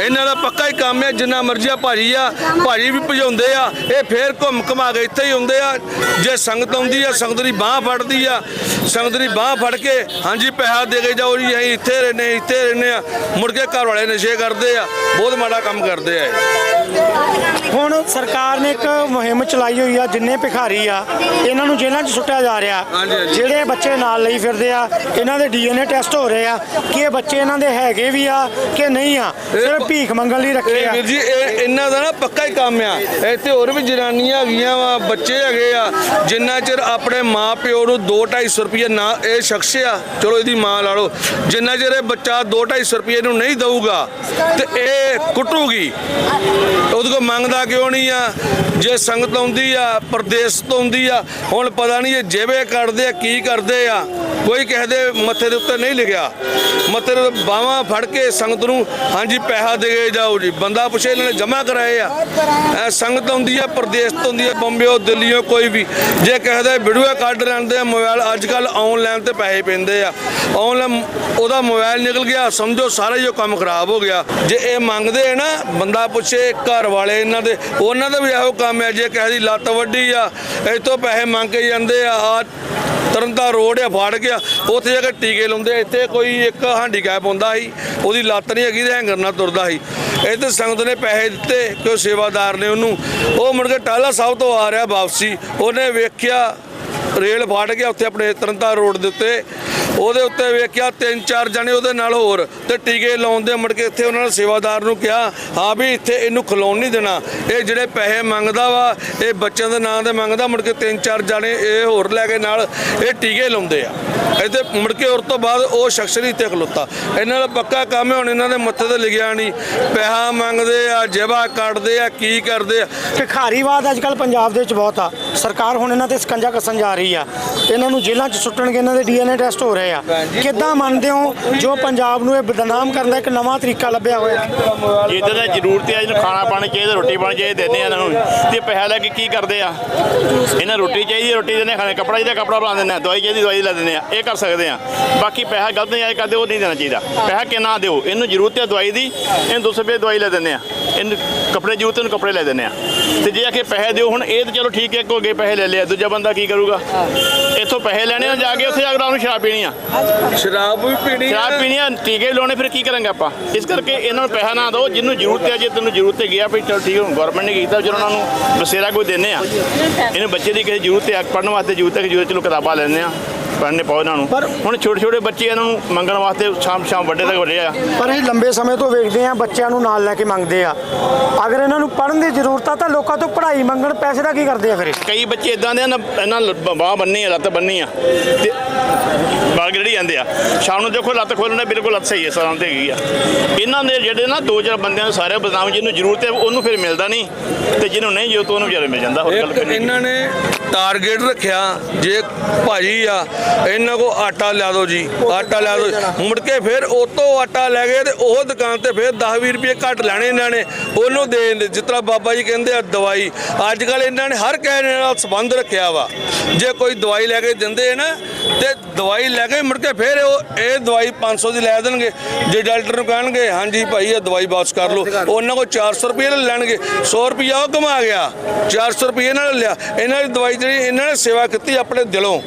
H: ਇਹਨਾਂ ਦਾ ਪੱਕਾ ਹੀ ਕੰਮ ਹੈ ਜਿੰਨਾ ਮਰਜ਼ੀ ਆ ਭਾਜੀ ਆ ਭਾਜੀ ਵੀ ਭਜਾਉਂਦੇ ਆ ਇਹ ਫੇਰ ਘੁੰਮ ਘਮਾ ਕੇ ਇੱਥੇ ਹੀ ਹੁੰਦੇ ਆ। ਜੇ ਸੰਗਤ ਆਉਂਦੀ ਆ ਸੰਗਤ ਦੀ ਬਾਹ ਫੜਦੀ ਆ ਸੰਗਤ ਦੀ ਬਾਹ ਫੜ ਕੇ ਹਾਂਜੀ ਪੈਸਾ ਦੇ ਕੇ ਜਾਓ ਜੀ ਅਸੀਂ ਇੱਥੇ ਰਹਿੰਦੇ ਇੱਥੇ ਰਹਿੰਦੇ ਆ ਮੁੜ ਕੇ ਘਰ ਵਾਲੇ ਨਸ਼ੇ ਕਰਦੇ ਆ ਬਹੁਤ ਮਾੜਾ ਕੰਮ ਕਰਦੇ ਆ
A: ਹੁਣ ਸਰਕਾਰ ਨੇ ਇੱਕ ਮੁਹਿੰਮ ਚਲਾਈ ਹੋਈ ਆ ਜਿੰਨੇ ਭਿਖਾਰੀ ਆ ਇਹਨਾਂ ਨੂੰ ਜੇਲ੍ਹਾਂ 'ਚ ਸੁੱਟਿਆ ਜਾ ਰਿਹਾ। ਜਿਹੜੇ ਬੱਚੇ ਨਾਲ ਲਈ ਫਿਰਦੇ ਆ ਇਹਨਾਂ ਦੇ ਡੀਐਨਏ ਟੈਸਟ ਹੋ ਰਹੇ ਆ ਕਿ ਇਹ ਬੱਚੇ ਇਹਨਾਂ ਦੇ ਹੈਗੇ ਵੀ ਆ ਕਿ ਨਹੀਂ ਆ ਸਿਰਫ ਭੀਖ ਮੰਗਣ ਲਈ ਰੱਖੇ
H: ਇਹ
A: ਆ।
H: ਵੀਰ ਜੀ ਇਹ ਇਹਨਾਂ ਦਾ ਨਾ ਪੱਕਾ ਹੀ ਕੰਮ ਆ। ਇੱਥੇ ਹੋਰ ਵੀ ਜਨਾਨੀਆਂ ਹੈਗੀਆਂ ਵਾ, ਬੱਚੇ ਹੈਗੇ ਆ। ਜਿੰਨਾ ਚਿਰ ਆਪਣੇ ਮਾਂ ਪਿਓ ਨੂੰ 2-250 ਰੁਪਏ ਨਾ, ਇਹ ਸ਼ਖਸ ਆ, ਚਲੋ ਇਹਦੀ ਮਾਂ ਲਾ ਲਓ। ਜਿੰਨਾ ਚਿਰ ਇਹ ਬੱਚਾ 2-250 ਰੁਪਏ ਨੂੰ ਨਹੀਂ ਦਊਗਾ, ਤੇ ਇਹ ਕੁੱਟੂਗੀ। ਉਹਦੇ ਕੋਲ ਮੰਗਦਾ ਕਿਉਂ ਨਹੀਂ ਆ? ਜੇ ਸੰਗਤ ਆਉਂਦੀ ਆ, ਪ੍ਰਦੇਸ਼ ਤੋਂ ਆਉਂਦੀ ਆ, ਹੁਣ ਪਤਾ ਨਹੀਂ ਇਹ ਜੇਵੇ ਕੱਢਦੇ ਆ, ਕੀ ਕਰਦੇ ਆ। ਕੋਈ ਕਿਸੇ ਦੇ ਮੱਥੇ ਦੇ ਉੱਤੇ ਨਹੀਂ ਲਿਖਿਆ। ਮੱਥੇ ਦੇ ਬਾਹਾਂ ਫੜ ਕੇ ਸੰਗਤ ਨੂੰ, ਹਾਂਜੀ, ਪੈਸਾ ਦੇ ਜਾਓ ਜੀ। ਬੰਦਾ ਪੁੱਛੇ ਇਹਨਾਂ ਨੇ ਜਮ੍ਹਾਂ ਕਰਾਏ ਆ। ਇਹ ਸੰਗਤ ਆਉਂਦੀ ਆ, ਪ੍ਰਦੇਸ਼ ਤੋਂ ਆਉਂਦੀ ਆ ਬੰਬੇਓ ਦਿੱਲੀੋਂ ਕੋਈ ਵੀ। ਜੇ ਕਿਸੇ ਵੀਡੀਓ ਕੱਢ ਲੈਂਦੇ ਆ, ਮੋਬਾਈਲ ਅੱਜ ਕੱਲ ਆਨਲਾਈਨ ਤੇ ਪੈਸੇ ਪੈਂਦੇ ਆ। ਆਨਲਾਈਨ ਉਹਦਾ ਮੋਬਾਈਲ ਨਿਕਲ ਗਿਆ, ਸਮਝੋ, ਸਾਰਾ ਹੀ ਉਹ ਕੰਮ ਖਰਾਬ ਹੋ ਗਿਆ। ਜੇ ਇਹ ਮੰਗਦੇ ਆ ਨਾ, ਬੰਦਾ ਪੁੱਛੇ ਘਰ ਵਾਲੇ ਇਹਨਾਂ ਦੇ, ਉਹਨਾਂ ਦਾ ਵੀ ਇਹੋ ਕੰਮ ਹੈ ਜੇ ਕਿਸੇ ਦੀ ਲੱਤ ਵੱਡੀ ਆ, ਇੱਥੋਂ ਪੈਸੇ ਮੰਗ ਕੇ ਜਾਂਦੇ ਆ ਆ ਤਰਨਤਾ ਰੋਡ ਆ, ਫਾੜ ਗਿਆ, ਉੱਥੇ ਜਾ ਕੇ ਟੀਕੇ ਲਾਉਂਦੇ ਇੱਥੇ ਕੋਈ ਇੱਕ ਹੈਂਡੀਕੈਪ ਹੁੰਦਾ ਸੀ, ਉਹਦੀ ਲੱਤ ਨਹੀਂ ਹੈਗੀ ਤੇ ਹੈਂਗਰ ਨਾਲ ਤੁਰਦਾ ਸੀ। ਇੱਥੇ ਸੰਗਤ ਨੇ ਪੈਸੇ ਦਿੱਤੇ ਕਿ ਉਹ ਸੇਵਾਦਾਰ ਨੇ ਉਹਨੂੰ। ਉਹ ਮੁੜ ਕੇ ਟਾਲਾ ਸਾਹਿਬ ਤੋਂ ਆ ਰਿਹਾ ਵਾਪਸੀ। ਉਹਨੇ ਵੇਖਿਆ, ਰੇਲ ਫਾੜ ਗਿਆ ਉੱਥੇ ਆਪਣੇ ਤਰਨਤਾ ਰੋਡ ਦੇ ਉੱਤੇ। ਉਹਦੇ ਉੱਤੇ ਵੇਖਿਆ ਤਿੰਨ ਚਾਰ ਜਣੇ ਉਹਦੇ ਨਾਲ ਹੋਰ ਤੇ ਟੀਕੇ ਲਾਉਂਦੇ ਮੁੜ ਕੇ ਇੱਥੇ ਉਹਨਾਂ ਨੇ ਸੇਵਾਦਾਰ ਨੂੰ ਕਿਹਾ, ਹਾਂ ਵੀ ਇੱਥੇ ਇਹਨੂੰ ਖਲੋਣ ਨਹੀਂ ਦੇਣਾ। ਇਹ ਜਿਹੜੇ ਪੈਸੇ ਮੰਗਦਾ ਵਾ, ਇਹ ਬੱਚਿਆਂ ਦੇ ਨਾਂ ਤੇ ਮੰਗਦਾ, ਮੁੜ ਕੇ ਤਿੰਨ ਚਾਰ ਜਣੇ ਇਹ ਹੋਰ ਲੈ ਕੇ ਨਾਲ ਇਹ ਟੀਕੇ ਲਾਉਂਦੇ ਆ। ਇੱਥੇ ਮੁੜ ਕੇ ਉਸ ਤੋਂ ਬਾਅਦ ਉਹ ਸ਼ਖਸ ਨਹੀਂ ਇੱਥੇ ਖਲੋਤਾ। ਇਹਨਾਂ ਦਾ ਪੱਕਾ ਕੰਮ ਹੈ, ਹੁਣ ਇਹਨਾਂ ਦੇ ਮੱਥੇ ਤੇ ਲਿਖਿਆ ਨਹੀਂ। ਪੈਸਾ ਮੰਗਦੇ ਆ, ਜੇਬਾ ਕੱਢਦੇ ਆ, ਕੀ ਕਰਦੇ ਆ?
A: ਭਿਖਾਰੀਵਾਦ ਅੱਜ ਕੱਲ ਪੰਜਾਬ ਦੇ ਵਿੱਚ ਬਹੁਤ ਆ। ਸਰਕਾਰ ਹੁਣ ਇਹਨਾਂ ਤੇ ਸਕੰਜਾ ਕੱਸਣ ਜਾ ਰਹੀ ਆ। ਇਹਨਾਂ ਨੂੰ ਜੇਲ੍ਹਾਂ 'ਚ ਸੁੱਟਣਗੇ ਇਹਨਾਂ ਦੇ ਡੀਐਨਏ ਟੈਸਟ ਹੋ ਰਹੇ ਆ। ਕਿੱਦਾਂ ਮੰਨਦੇ ਹੋ ਜੋ ਪੰਜਾਬ ਨੂੰ ਇਹ ਬਦਨਾਮ ਕਰਨ ਦਾ ਇੱਕ ਨਵਾਂ ਤਰੀਕਾ ਲੱਭਿਆ ਹੋਇਆ?
I: ਜਿੱਦਾਂ ਦਾ ਜ਼ਰੂਰਤ ਹੈ ਇਹਨੂੰ ਖਾਣਾ ਪਾਣੀ ਚਾਹੀਦਾ ਰੋਟੀ ਪਾਣੀ ਚਾਹੀਦੀ ਦਿੰਦੇ ਆ ਇਹਨਾਂ ਨੂੰ। ਤੇ ਪੈਸਾ ਲੈ ਕੇ ਕੀ ਕਰਦੇ ਆ? ਇਹਨਾਂ ਰੋਟੀ ਚਾਹੀਦੀ ਹੈ, ਰੋਟੀ ਦਿੰਦੇ ਆ, ਖਾਣੇ ਕੱਪੜਾ ਚਾਹੀਦਾ ਕੱਪੜਾ ਬਣਾ ਦਿੰਦੇ ਆ ਦਵਾਈ ਚਾਹੀਦੀ ਦਵਾਈ ਲੈ ਦਿੰਦੇ ਆ ਇਹ ਕਰ ਸਕਦੇ ਆ। ਬਾਕੀ ਪੈਸਾ ਗਲਤ ਨਹੀਂ ਕਰਦੇ ਉਹ ਨਹੀਂ ਦੇਣਾ ਚਾਹੀਦਾ। ਪੈਸਾ ਕਿੰਨਾ ਦਿਓ? ਇਹਨੂੰ ਜ਼ਰੂਰਤ ਹੈ ਦਵਾਈ ਦੀ ਇਹਨੂੰ 200 ਰੁਪਏ ਦਵਾਈ ਲੈ ਦਿੰਦੇ ਆ। ਇਹਨੂੰ ਕੱਪੜੇ ਜ਼ਰੂਰਤ ਇਹਨੂੰ ਕੱਪੜੇ ਲੈ ਦਿੰਦੇ ਆ। ਤੇ ਜੇ ਆਖੇ ਪੈਸੇ ਦਿਓ ਹੁਣ ਇਹ ਤਾਂ ਚਲੋ ਠੀਕ ਹੈ ਇੱਕ ਹੋ ਗਏ ਪੈਸੇ ਲੈ ਲਿਆ ਦੂਜਾ ਬੰਦਾ ਕੀ ਕਰੂਗਾ? ਇੱਥੋਂ ਪੈਸੇ ਲੈਣੇ ਆ ਜਾ ਕੇ ਉੱਥੇ ਜਾ ਕੇ ਉਹਨੂੰ ਸ਼ਰਾਬ ਪੀਣੀ ਆ।
H: ਸ਼ਰਾਬ ਵੀ ਪੀਣੀ
I: ਸ਼ਰਾਬ ਪੀਣੀ ਆ ਟੀਕੇ ਲਾਉਣੇ ਫਿਰ ਕੀ ਕਰਾਂਗੇ ਆਪਾਂ? ਇਸ ਕਰਕੇ ਇਹਨਾਂ ਨੂੰ ਪੈਸਾ ਨਾ ਦਿਓ ਜਿਹਨੂੰ ਜ਼ਰੂਰਤ ਹੈ ਜੇ ਤੈਨੂੰ ਜ਼ਰੂਰਤ ਹੈਗੀ ਆ ਵੀ ਚਲੋ ਠੀਕ ਹੈ ਗਵਰਨਮੈਂਟ ਨੇ ਕੀਤਾ ਜਦੋਂ ਉਹਨਾਂ ਨੂੰ ਬਸੇਰਾ ਕੋਈ ਦਿੰਦੇ ਆ। ਇਹਨੂੰ ਬੱਚੇ ਦੀ ਕਿਸੇ ਜ਼ਰੂਰਤ ਹੈ ਪੜਨ ਵਾਸਤੇ ਜ਼ਰੂਰਤ ਹੈ ਕਿ ਜ਼ਰੂਰਤ ਚਲੋ ਕਿਤਾਬਾਂ ਲੈਂਦੇ ਆ। ਪੜ੍ਹਨੇ ਪਾਓ ਇਹਨਾਂ ਨੂੰ।
A: ਪਰ-
I: ਹੁਣ ਛੋਟੇ ਛੋਟੇ ਬੱਚੇ ਇਹਨਾਂ ਨੂੰ ਮੰਗਣ ਵਾਸਤੇ ਸ਼ਾਮ ਸ਼ਾਮ ਵੱਡੇ ਤੱਕ ਵੱਡੇ ਆ।
A: ਪਰ ਇਹ ਲੰਬੇ ਸਮੇਂ ਤੋਂ ਵੇਖਦੇ ਆ ਬੱਚਿਆਂ ਨੂੰ ਨਾਲ ਲੈ ਕੇ ਮੰਗਦੇ ਆ। ਅਗਰ ਇਹਨਾਂ ਨੂੰ ਪੜ੍ਹਨ ਦੀ ਜ਼ਰੂਰਤ ਆ ਤਾਂ ਲੋਕਾਂ ਤੋਂ ਪੜ੍ਹਾਈ ਮੰਗਣ ਪੈਸੇ ਦਾ ਕੀ ਕਰਦੇ ਆ ਫਿਰ?
I: ਕਈ ਬੱਚੇ ਇਦਾਂ ਦੇ ਆ ਨਾ ਇਹਨਾਂ ਬਾਹ ਬੰਨੀ ਆ ਲੱਤ ਬੰਨੀ ਆ ਤੇ ਬਾਲ ਗੜੀ ਜਾਂਦੇ ਆ। ਸ਼ਾਮ ਨੂੰ ਦੇਖੋ ਲੱਤ ਖੋਲਣਾ ਬਿਲਕੁਲ ਲੱਤ ਸਹੀ ਹੈ ਸਰਾਂ ਤੇ ਹੈਗੀ ਆ। ਇਹਨਾਂ ਦੇ ਜਿਹੜੇ ਨਾ ਦੋ ਚਾਰ ਬੰਦਿਆਂ ਨੂੰ ਸਾਰੇ ਬਦਨਾਮ ਜਿਹਨੂੰ ਜ਼ਰੂਰਤ ਹੈ ਉਹਨੂੰ ਫਿਰ ਮਿਲਦਾ ਨਹੀਂ ਤੇ ਜਿਹਨੂੰ ਨਹੀਂ ਜ਼ਰੂਰਤ ਉਹਨੂੰ ਵਿਚਾਰੇ ਮਿਲ ਜਾਂਦਾ ਹੋਰ ਗੱਲ ਕੋਈ ਨਹੀਂ
H: ਇਹਨਾਂ ਨੇ ਟਾਰਗੇਟ ਰੱਖਿਆ ਜੇ ਭਾਜੀ ਆ, ਇਹਨਾਂ ਕੋ ਆਟਾ ਲਿਆ ਦਿਓ ਜੀ, ਆਟਾ ਲਿਆ ਦਿਓ। ਮੁੜ ਕੇ ਫਿਰ ਉਹ ਤੋਂ ਆਟਾ ਲੈ ਗਏ ਤੇ ਉਹ ਦੁਕਾਨ ਤੇ ਫਿਰ 10 20 ਰੁਪਏ ਘੱਟ ਲੈਣੇ ਇਹਨਾਂ ਨੇ, ਉਹਨੂੰ ਦੇ ਦਿੰਦੇ। ਜਿਸ ਤਰ੍ਹਾਂ ਬਾਬਾ ਜੀ ਕਹਿੰਦੇ ਆ, ਦਵਾਈ। ਅੱਜ ਕੱਲ ਇਹਨਾਂ ਨੇ ਹਰ ਕਿਸੇ ਨਾਲ ਸੰਬੰਧ ਰੱਖਿਆ ਵਾ। ਜੇ ਕੋਈ ਦਵਾਈ ਲੈ ਕੇ ਦਿੰਦੇ ਆ ਨਾ, ਤੇ ਦਵਾਈ ਲੈ ਕੇ ਮੁੜ ਕੇ ਫਿਰ ਉਹ, ਇਹ ਦਵਾਈ 500 ਦੀ ਲੈ ਦੇਣਗੇ। ਜੇ ਡਾਕਟਰ ਨੂੰ ਕਹਿਣਗੇ, ਹਾਂਜੀ ਭਾਈ, ਇਹ ਦਵਾਈ ਵਾਪਸ ਕਰ ਲਓ। ਉਹਨਾਂ ਕੋਲ 400 ਰੁਪਏ ਲੈ ਲੈਣਗੇ। 100 ਰੁਪਇਆ ਉਹ ਕਮਾ ਗਿਆ। 400 ਰੁਪਏ ਨਾਲ ਲਿਆ। ਇਹਨਾਂ ਦੀ ਦਵਾਈ ਜਿਹੜੀ ਇਹਨਾਂ ਨੇ ਸੇਵਾ ਕੀਤੀ ਆਪਣੇ ਦਿਲੋਂ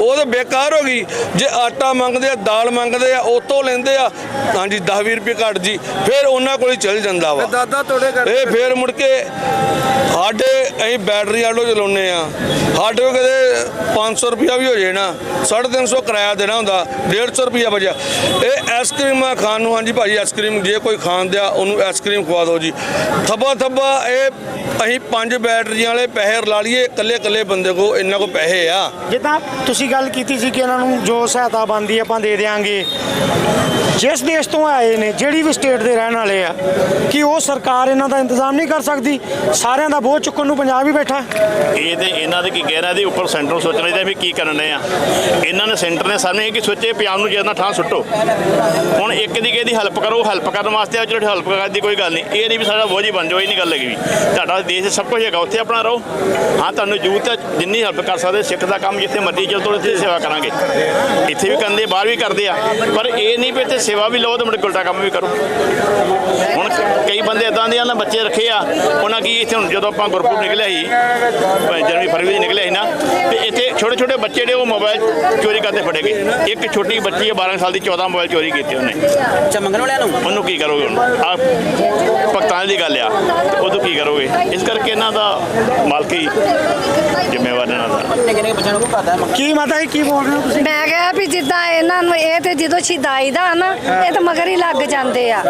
H: ਉਹ ਤਾਂ ਬੇਕਾਰ ਹੋ ਗਈ। ਜੇ ਆਟਾ ਮੰਗਦੇ ਆ ਦਾਲ ਮੰਗਦੇ ਆ ਉਹ ਤੋਂ ਲੈਂਦੇ ਆ ਹਾਂਜੀ 10 20 ਰੁਪਏ ਘੱਟ ਜੀ ਫਿਰ ਉਹਨਾਂ ਕੋਲ ਹੀ ਚੱਲ ਜਾਂਦਾ ਵਾ।
E: ਦਾਦਾ ਤੁਹਾਡੇ ਘਰ
H: ਇਹ ਫੇਰ? ਮੁੜ ਕੇ ਸਾਡੇ ਅਸੀਂ ਬੈਟਰੀ ਆਟੋ ਚਲਾਉਂਦੇ ਆ। ਸਾਡੇ ਕੋਲ ਕਦੇ 500 ਰੁਪਿਆ ਵੀ ਹੋ ਜੇ ਨਾ 350 ਕਿਰਾਇਆ ਦੇਣਾ ਹੁੰਦਾ 150 ਰੁਪਿਆ ਬਚਿਆ। ਇਹ ਆਈਸਕ੍ਰੀਮ ਖਾਣ ਨੂੰ ਹਾਂਜੀ ਭਾਜੀ ਆਈਸਕ੍ਰੀਮ ਜੇ ਕੋਈ ਖਾਣ ਦਿਆ ਉਹਨੂੰ ਆਈਸਕ੍ਰੀਮ ਖਵਾ ਦਿਓ ਜੀ। ਥੱਬਾ ਥੱਬਾ ਇਹ ਅਸੀਂ ਪੰਜ ਬੈਟਰੀਆਂ ਵਾਲੇ ਪੈਸੇ ਰਲਾ ਲਈਏ ਇਕੱਲੇ ਇਕੱਲੇ ਬੰਦੇ ਕੋ ਇੰਨਾ ਕੋ ਪੈਸੇ ਆ।
A: ਜਿੱਦਾਂ ਤੁਸੀਂ ਗੱਲ ਕੀਤੀ ਸੀ ਕਿ ਇਹਨਾਂ ਨੂੰ ਜੋ ਸਹਾਇਤਾ ਬਣਦੀ ਆਪਾਂ ਦੇ ਦੇਾਂਗੇ ਜਿਸ ਦੇਸ਼ ਤੋਂ ਆਏ ਨੇ, ਜਿਹੜੀ ਵੀ ਸਟੇਟ ਦੇ ਰਹਿਣ ਵਾਲੇ ਆ, ਕਿ ਉਹ ਸਰਕਾਰ ਇਹਨਾਂ ਦਾ ਇੰਤਜ਼ਾਮ ਨਹੀਂ ਕਰ ਸਕਦੀ? ਸਾਰਿਆਂ ਦਾ ਬੋਝ ਚੁੱਕਣ ਨੂੰ ਪੰਜਾਬ ਹੀ ਬੈਠਾ।
I: ਇਹ ਤੇ ਇਹਨਾਂ ਦੇ ਕੀ ਕਹਿਣਾ, ਇਹਦੇ ਉੱਪਰ ਸੈਂਟਰ ਨੂੰ ਸੋਚਣਾ ਚਾਹੀਦਾ ਵੀ ਕੀ ਕਰਨੇ ਆ। ਇਹਨਾਂ ਨੇ ਸੈਂਟਰ ਨੇ ਸਾਨੂੰ ਇਹ ਕਿ ਸੋਚੇ ਪੰਜਾਬ ਨੂੰ ਜਿੰਨਾ ਥਾਂ ਸੁੱਟੋ। ਹੁਣ ਇੱਕ ਦੀ ਕਿਹਦੀ ਹੈਲਪ ਕਰੋ ਹੈਲਪ ਕਰਨ ਵਾਸਤੇ ਆ, ਚਲੋ ਹੈਲਪ ਕਰਨ ਦੀ ਕੋਈ ਗੱਲ ਨਹੀਂ। ਇਹ ਨਹੀਂ ਵੀ ਸਾਡਾ ਬੋਝ ਹੀ ਬਣ ਜਾਓ, ਇਹ ਨਹੀਂ ਗੱਲ ਹੈਗੀ ਵੀ। ਤੁਹਾਡਾ ਦੇਸ਼ ਸਭ ਕੁਝ ਹੈਗਾ, ਉੱਥੇ ਆਪਣਾ ਰਹੋ। ਹਾਂ, ਤੁਹਾਨੂੰ ਜ਼ਰੂਰਤ ਹੈ, ਜਿੰਨੀ ਹੈਲਪ ਕਰ ਸਕਦੇ, ਸਿੱਖ ਦਾ ਕੰਮ ਜਿੱਥੇ ਮਰਜ਼ੀ ਚੱਲ ਤੋੜੇ ਤੇ ਸੇਵਾ ਕਰਾਂਗੇ। ਇੱਥੇ ਵੀ ਕਰਦੇ ਬਾਹਰ ਵੀ ਕਰਦੇ ਆ। ਪਰ ਇਹ ਨਹੀਂ ਵੀ ਇੱਥੇ ਸੇਵਾ ਵੀ ਲਓ ਤੇ ਮੁੜ ਕੇ ਉਲਟਾ ਕੰਮ ਵੀ ਕਰੋ। ਹੁਣ ਕਈ ਬੰਦੇ ਇਦਾਂ ਦੇ ਆ ਨਾ ਬੱਚੇ ਰੱਖੇ ਆ। ਉਹਨਾਂ ਕੀ ਇੱਥੇ ਹੁਣ ਜਦੋਂ ਆਪਾਂ ਗੁਰਪੁਰ ਨਿਕਲਿਆ ਸੀ ਜਨਵਰੀ ਫਰਵਰੀ 'ਚ ਨਿਕਲਿਆ ਸੀ ਨਾ ਤੇ ਇੱਥੇ ਛੋਟੇ ਛੋਟੇ ਬੱਚੇ ਜਿਹੜੇ ਉਹ ਮੋਬਾਈਲ ਚੋਰੀ ਕਰਦੇ ਫੜੇ ਗਏ। ਇੱਕ ਛੋਟੀ ਬੱਚੀ ਹੈ 12 ਸਾਲ ਦੀ 14 ਮੋਬਾਈਲ ਚੋਰੀ ਕੀਤੇ ਉਹਨੇ।
J: ਅੱਛਾ ਮੰਗਣ ਵਾਲਿਆਂ ਨੂੰ?
I: ਉਹਨੂੰ ਕੀ ਕਰੋਗੇ ਹੁਣ? ਆ ਭਗਤਾਂ ਦੀ ਗੱਲ ਆ। ਉਦੋਂ ਕੀ ਕਰੋਗੇ? ਇਸ ਕਰਕੇ ਇਹਨਾਂ ਦਾ ਮਾਲਕੀ ਜ਼ਿੰਮੇਵਾਰ ਇਹਨਾਂ ਦਾ।
A: ਕੀ ਮਾਤਾ ਜੀ ਕੀ ਬੋਲ ਰਹੇ ਹੋ ਤੁਸੀਂ?
B: ਮੈਂ ਕਿਹਾ ਵੀ ਜਿੱਦਾਂ ਇਹਨਾਂ ਨੂੰ ਇਹ ਤੇ ਜਦੋਂ ਸ਼ਿਦਾਈ ਦਾ ਨਾ ਇਹ ਤਾਂ ਮਗਰ ਹੀ ਲੱਗ ਜਾਂਦੇ ਆ।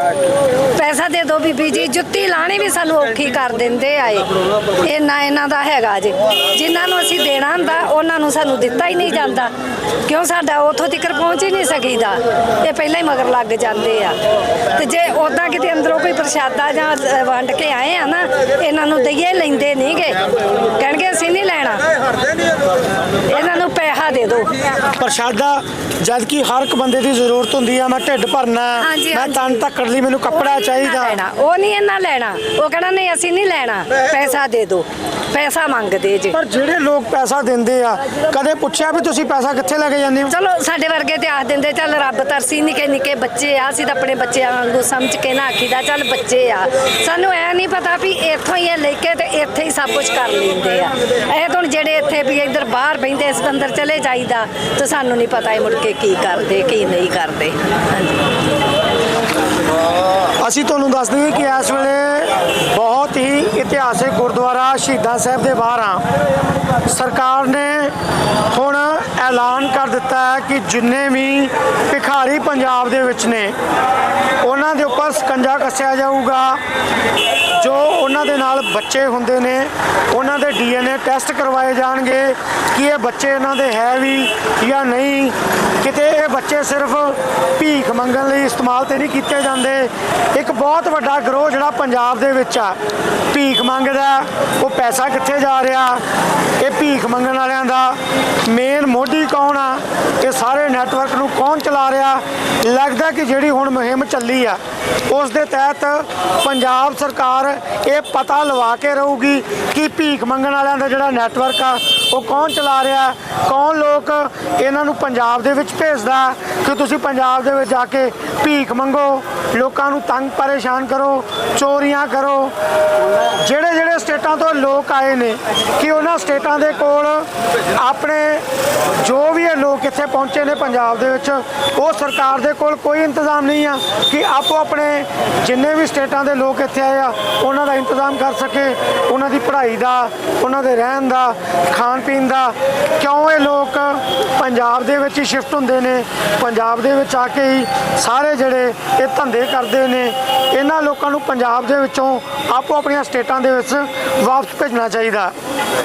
B: ਪੈਸਾ ਦੇ ਦਿਓ ਬੀਬੀ ਜੀ, ਜੁੱਤੀ ਲਾਣੀ ਵੀ ਸਾਨੂੰ ਔਖੀ ਕਰ ਦਿੰਦੇ ਆ ਇਹ। ਇੰਨਾ ਇਹਨਾਂ ਦਾ ਹੈਗਾ ਜੀ। ਜਿਨ੍ਹਾਂ ਨੂੰ ਅਸੀਂ ਦੇਣਾ ਹੁੰਦਾ, ਉਹਨਾਂ ਨੂੰ ਸਾਨੂੰ ਦਿੱਤਾ ਹੀ ਨਹੀਂ ਜਾਂਦਾ। ਕਿਉਂ ਸਾਡਾ ਉਥੋਂ ਤੱਕ ਪਹੁੰਚ ਹੀ ਨਹੀਂ ਸਕੀਦਾ? ਇਹ ਪਹਿਲਾਂ ਹੀ ਮਗਰ ਲੱਗ ਜਾਂਦੇ ਆ। ਤੇ ਜੇ ਉਦਾਂ ਕਿਤੇ ਅੰਦਰੋਂ ਕੋਈ ਪ੍ਰਸ਼ਾਦਾ ਜਾਂ ਵੰਡ ਕੇ ਆਏ ਆ ਨਾ, ਇਹਨਾਂ ਨੂੰ ਦਈਏ ਲੈਂਦੇ ਨਹੀਂਗੇ ਕਹਿਣਗੇ ਅਸੀਂ ਨਹੀਂ ਲੈਣਾ। ਇਹਨਾਂ ਨੂੰ ਪੈਸਾ ਦੇ ਦਿਓ
A: ਪ੍ਰਸ਼ਾਦਾ ਜਦ ਕਿ ਹਰ ਇੱਕ ਬੰਦੇ ਦੀ ਜ਼ਰੂਰਤ ਹੁੰਦੀ ਆ ਮੈਂ ਢਿੱਡ ਭਰਨਾ
B: ਹਾਂਜੀ,
A: ਮੈਂ
B: ਹਾਂਜੀ।
A: ਤਨ ਧੱਕਣ ਲਈ ਮੈਨੂੰ ਕੱਪੜਾ ਚਾਹੀਦਾ।
B: ਲੈਣਾ ਉਹ ਨਹੀਂ ਇਹਨਾਂ ਲੈਣਾ। ਉਹ ਕਹਿਣਾ ਨਹੀਂ ਅਸੀਂ ਨਹੀਂ ਲੈਣਾ। ਪੈਸਾ ਦੇ ਦਿਓ ਪੈਸਾ ਮੰਗਦੇ ਜੇ।
A: ਪਰ ਜਿਹੜੇ ਲੋਕ ਪੈਸਾ ਦਿੰਦੇ ਆ ਕਦੇ ਪੁੱਛਿਆ ਵੀ ਤੁਸੀਂ ਪੈਸਾ ਕਿੱਥੇ ਲੈ ਕੇ ਜਾਂਦੇ ਹੋ?
B: ਚਲੋ ਸਾਡੇ ਵਰਗੇ ਤੇ ਆਖ ਦਿੰਦੇ ਚੱਲ ਰੱਬ ਤਰਸੀ ਨਿੱਕੇ ਨਿੱਕੇ ਬੱਚੇ ਆ ਅਸੀਂ ਤਾਂ ਆਪਣੇ ਬੱਚਿਆਂ ਵਾਂਗੂ ਸਮਝ ਕੇ ਨਾ ਆਖੀਦਾ ਚੱਲ ਬੱਚੇ ਆ। ਸਾਨੂੰ ਐ ਨਹੀਂ ਪਤਾ ਵੀ ਇੱਥੋਂ ਹੀ ਇਹ ਲੈ ਕੇ ਤੇ ਇੱਥੇ ਹੀ ਸਭ ਕੁਝ ਕਰ ਲੈਂਦੇ ਆ। ਇਹ ਤਾਂ ਹੁਣ ਜਿਹੜੇ ਇੱਥੇ ਵੀ ਇੱਧਰ ਬਾਹਰ ਬੈਂਦੇ ਇਸ ਅੰਦਰ ਚਲੇ ਜਾਈਦਾ ਤੇ ਸਾਨੂੰ ਨਹੀਂ ਪਤਾ ਇਹ ਮੁੜ ਕੇ ਕੀ ਕਰਦੇ, ਕੀ ਨਹੀਂ ਕਰਦੇ।
A: ਅਸੀਂ ਤੁਹਾਨੂੰ ਦੱਸ ਦਈਏ ਕਿ ਇਸ ਵੇਲੇ ਬਹੁਤ ਹੀ ਇਤਿਹਾਸਿਕ ਗੁਰਦੁਆਰਾ ਸ਼ਹੀਦਾਂ ਸਾਹਿਬ ਦੇ ਬਾਹਰ ਆ। ਸਰਕਾਰ ਨੇ ਹੁਣ ਐਲਾਨ ਕਰ ਦਿੱਤਾ ਹੈ ਕਿ ਜਿੰਨੇ ਵੀ ਭਿਖਾਰੀ ਪੰਜਾਬ ਦੇ ਵਿੱਚ ਨੇ, ਉਹਨਾਂ ਦੇ ਉੱਪਰ ਸਕੰਜਾ ਕੱਸਿਆ ਜਾਊਗਾ। ਜੋ ਉਹਨਾਂ ਦੇ ਨਾਲ ਬੱਚੇ ਹੁੰਦੇ ਨੇ, ਉਹਨਾਂ ਦੇ ਡੀਐਨਏ ਟੈਸਟ ਕਰਵਾਏ ਜਾਣਗੇ ਕਿ ਇਹ ਬੱਚੇ ਇਹਨਾਂ ਦੇ ਹੈ ਵੀ ਜਾਂ ਨਹੀਂ। ਕਿਤੇ ਇਹ ਬੱਚੇ ਸਿਰਫ ਭੀਖ ਮੰਗਣ ਲਈ ਇਸਤੇਮਾਲ ਤੇ ਨਹੀਂ ਕੀਤੇ ਜਾਂਦੇ। ਇੱਕ ਬਹੁਤ ਵੱਡਾ ਗਰੋਹ ਜਿਹੜਾ ਪੰਜਾਬ ਦੇ ਵਿੱਚ ਆ, ਭੀਖ ਮੰਗਦਾ, ਉਹ ਪੈਸਾ ਕਿੱਥੇ ਜਾ ਰਿਹਾ? ਇਹ ਭੀਖ ਮੰਗਣ ਵਾਲਿਆਂ ਦਾ ਮੇਨ ਮੋਢੀ ਕੌਣ ਆ? ਇਹ ਸਾਰੇ ਨੈਟਵਰਕ ਨੂੰ ਕੌਣ ਚਲਾ ਰਿਹਾ? ਲੱਗਦਾ ਕਿ ਜਿਹੜੀ ਹੁਣ ਮੁਹਿੰਮ ਚੱਲੀ ਆ, ਉਸ ਦੇ ਤਹਿਤ ਪੰਜਾਬ ਸਰਕਾਰ ਇਹ ਪਤਾ ਲਵਾ ਕੇ ਰਹੂਗੀ ਕਿ ਭੀਖ ਮੰਗਣ ਵਾਲਿਆਂ ਦਾ ਜਿਹੜਾ ਨੈਟਵਰਕ ਆ ਉਹ ਕੌਣ ਚਲਾ ਰਿਹਾ? ਕੌਣ ਲੋਕ ਇਹਨਾਂ ਨੂੰ ਪੰਜਾਬ ਦੇ ਵਿੱਚ ਭੇਜਦਾ? ਕਿ ਤੁਸੀਂ ਪੰਜਾਬ ਦੇ ਵਿੱਚ ਜਾ ਕੇ ਭੀਖ ਮੰਗੋ, ਲੋਕਾਂ ਨੂੰ ਤੰਗ ਪਰੇਸ਼ਾਨ ਕਰੋ, ਚੋਰੀਆਂ ਕਰੋ। ਜਿਹੜੇ ਜਿਹੜੇ ਸਟੇਟਾਂ ਤੋਂ ਲੋਕ ਆਏ ਨੇ, ਕਿ ਉਹਨਾਂ ਸਟੇਟਾਂ ਦੇ ਕੋਲ ਆਪਣੇ ਜੋ ਵੀ ਇਹ ਲੋਕ ਇੱਥੇ ਪਹੁੰਚੇ ਨੇ ਪੰਜਾਬ ਦੇ ਵਿੱਚ ਉਹ ਸਰਕਾਰ ਦੇ ਕੋਲ ਕੋਈ ਇੰਤਜ਼ਾਮ ਨਹੀਂ ਆ ਕਿ ਆਪੋ ਆਪਣੇ ਜਿੰਨੇ ਵੀ ਸਟੇਟਾਂ ਦੇ ਲੋਕ ਇੱਥੇ ਆਏ ਆ, ਉਹਨਾਂ ਦਾ ਇੰਤਜ਼ਾਮ ਕਰ ਸਕੇ, ਉਹਨਾਂ ਦੀ ਪੜ੍ਹਾਈ ਦਾ, ਉਹਨਾਂ ਦੇ ਰਹਿਣ ਦਾ, ਖਾਣ ਪੀਣ ਦਾ। ਕਿਉਂ ਇਹ ਲੋਕ ਪੰਜਾਬ ਦੇ ਵਿੱਚ ਹੀ ਸ਼ਿਫਟ ਹੁੰਦੇ ਨੇ? ਪੰਜਾਬ ਦੇ ਵਿੱਚ ਆ ਕੇ ਹੀ ਸਾਰੇ ਜਿਹੜੇ ਇਹ ਧੰਦੇ ਕਰਦੇ ਨੇ, ਇਹਨਾਂ ਲੋਕਾਂ ਨੂੰ ਪੰਜਾਬ ਦੇ ਵਿੱਚੋਂ ਆਪੋ ਆਪਣੀਆਂ ਸਟੇਟਾਂ ਦੇ ਵਿੱਚ ਵਾਪਸ ਭੇਜਣਾ ਚਾਹੀਦਾ।